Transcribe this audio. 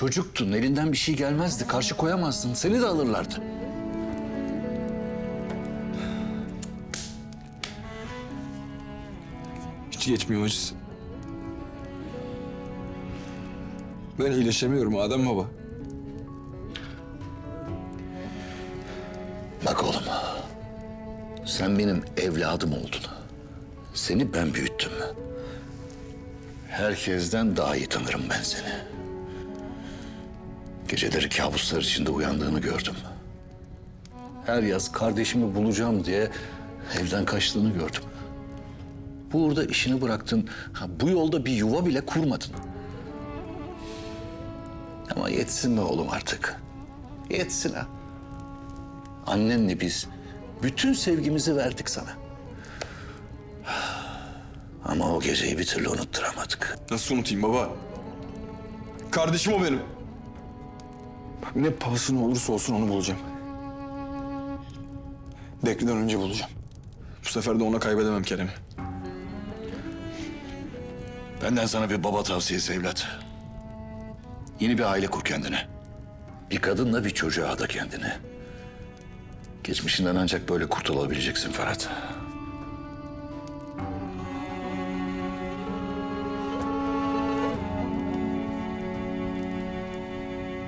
çocuktun. Elinden bir şey gelmezdi. Karşı koyamazdın. Seni de alırlardı. Hiç geçmiyor acısı. Ben iyileşemiyorum Adem baba. Bak oğlum. Sen benim evladım oldun. Seni ben büyüttüm. Herkesten daha iyi tanırım ben seni. Geceleri kabuslar içinde uyandığını gördüm. Her yaz kardeşimi bulacağım diye evden kaçtığını gördüm. Burada işini bıraktın. Ha, bu yolda bir yuva bile kurmadın. Ama yetsin be oğlum artık. Yetsin ha. Annenle biz bütün sevgimizi verdik sana. Ama o geceyi bir türlü unutturamadık. Nasıl unutayım baba? Kardeşim o benim. Ne pahasına olursa olsun onu bulacağım. Bekli'den önce bulacağım. Bu sefer de ona kaybedemem Kerem'i. Benden sana bir baba tavsiyesi evlat. Yeni bir aile kur kendine. Bir kadınla bir çocuğa da kendine. Geçmişinden ancak böyle kurtulabileceksin Ferhat.